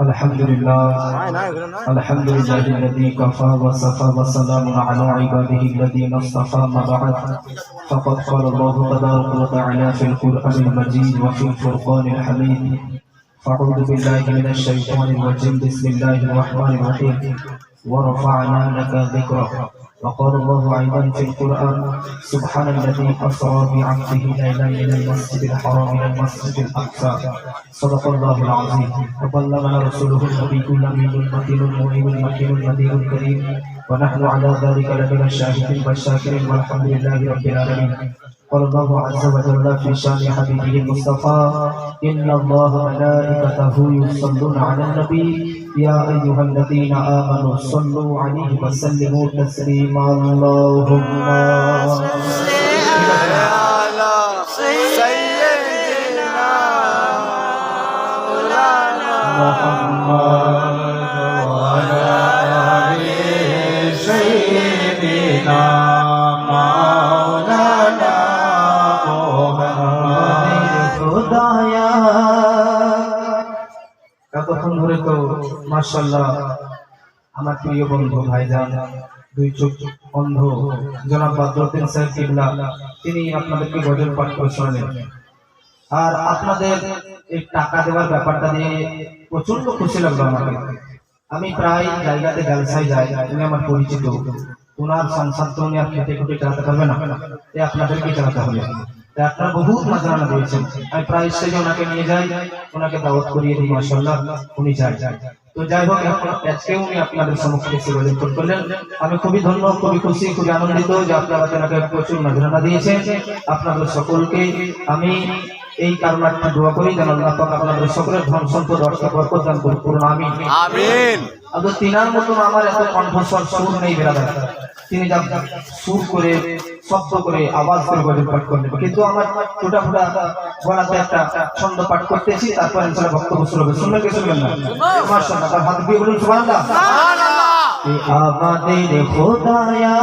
الحمد لله الحمد لله الذي كفى وصفى وسلام على عباده الذين اصطفى ما بعد فقد قال الله تبارك وتعالى في القران المجيد وفي الفرقان الحميد فأعوذ بالله من الشيطان الرجيم. بسم الله الرحمن الرحيم. ورفعنا لك ذكرك. وقال الله أيضا في القرآن سبحان الذي أسرى بعبده ليلا من المسجد الحرام إلى المسجد الأقصى. صدق الله العظيم. وبلغنا رسوله النبي الأمين المتين المؤمن المكين النذير الكريم. ونحن على ذلك لمن الشاهدين والشاكرين والحمد لله رب العالمين. قال الله عز وجل في شان حبيبه المصطفى إن الله ملائكته يصلون على النبي. يا أيها الذين آمنوا صلوا عليه وسلموا تسليما. اللهم মার্শাল্লাহ আমার প্রিয় বন্ধু, ভাইজান, দুই চোখ অন্ধ জনাব বাদরুদ্দিন সাহেব কিবলা, তিনি আপনাদেরকে গজল পাঠ করে শোনালেন। আর আপনাদের এই টাকা দেওয়ার ব্যাপারটা নিয়ে প্রচণ্ড খুশি লাগল আমাকে। আমি প্রায় জায়গাতে ব্যবসায় যাই, উনি আমার পরিচিত। ওনার সংসার তো উনি আর খেটে খুটে চালাতে পারবে না। আপনাদেরকে চালাতে হবে। আপনারা বহুত মাঝরানা দিয়েছেন। আমি প্রায় স্টেজে ওনাকে নিয়ে যাই ওনাকে দাওয়াত করিয়ে দিই মাসাল্লাহ উনি যাই তো যাই হোক আজকে উনি আপনাদের এসে আয়োজন করলেন আমি খুবই ধন্য খুবই খুশি খুবই আনন্দিত যে আপনারা ওনাকে প্রচুর মাঝরানা দিয়েছেন। আপনাদের সকলকে আমি এই কারণে একটা দোয়া করি যেন আল্লাহ পাক আপনাদের সকলের ধন সম্পদ অর্থ বরকত দান করুন করুন আমিন। আমিন। আদৌ তিনার মতন আমার এত কণ্ঠস্বর সুর নেই বেরাদার তিনি যা সুর করে শব্দ করে আওয়াজ করে গজল পাঠ করলেন কিন্তু আমার ছোটা ফোটা গলাতে একটা ছন্দ পাঠ করতেছি তারপর ইনশাআল্লাহ বক্তব্য শুরু হবে। শুনবেন কি শুনবেন না? মাশাআল্লাহ তার হাত দিয়ে বলুন সুবহানাল্লাহ। আমাদের খোদায়া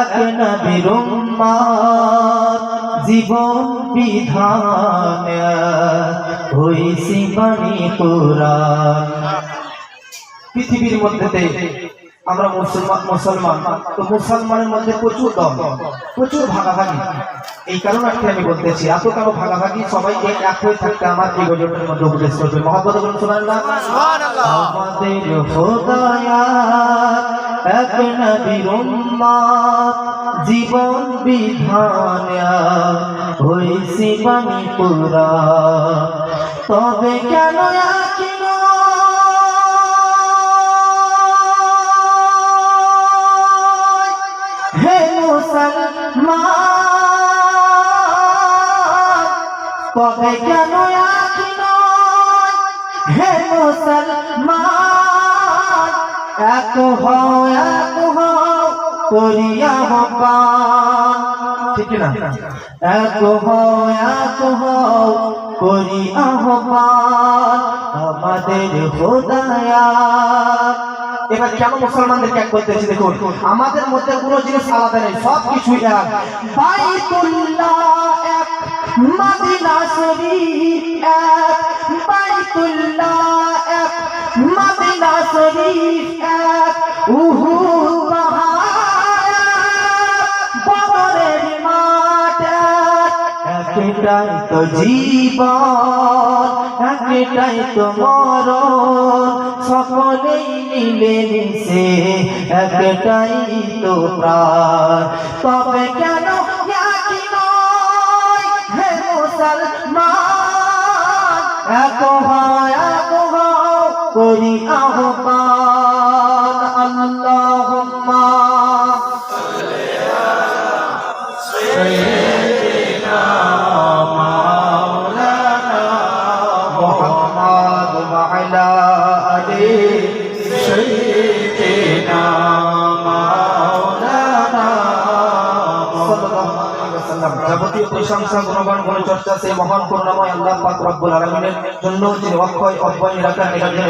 এক নবীর উম্মত জীবন বিধান হইছি বাণী কোরআন। পৃথিবীর মধ্যেতে আমরা মুসলমান মুসলমান। তো মুসলমানের মধ্যে প্রচুর দল, প্রচুর ভাগাভাগি। এই কারণে আজকে আমি বলতেছি, এত কারও ভাগাভাগি সবাইকে এক হয়ে থাকতে আমার গজলের মধ্যে উপদেশ করবে। মহাপদ এক জীবন বিধান হইছি বাণী পুরা। তবে কেন একই তবে কেন? হে মুসলমান, এক হও এক হও করিয়া হবান ঠিক না এক হও এক হও করি আহ্বান। আমাদের খোদায়া এবার কেন মুসলমানদেরকে এক করতেছি দেখুন, আমাদের মধ্যে কোনো জিনিস আলাদা নেই সব কিছুই এক। বাইতুল্লাহ মদিনা শরীফ এক, বাইতুল্লাহ এক মদিনা শরীফ এক পাহাড় বদরের মাঠ এক। একটাই তো জীবন, একটাই তো মরণ, সকলেই মিলে একটাই তো প্রাণ। তবে কেন করি আহ্বান। প্রশংসা, গুণগান গুণ চর্চা সেই মহান করুণাময় আল্লাহ পাক রব্বুল আলমিনের জন্য তিনি অক্ষয় অব্যয়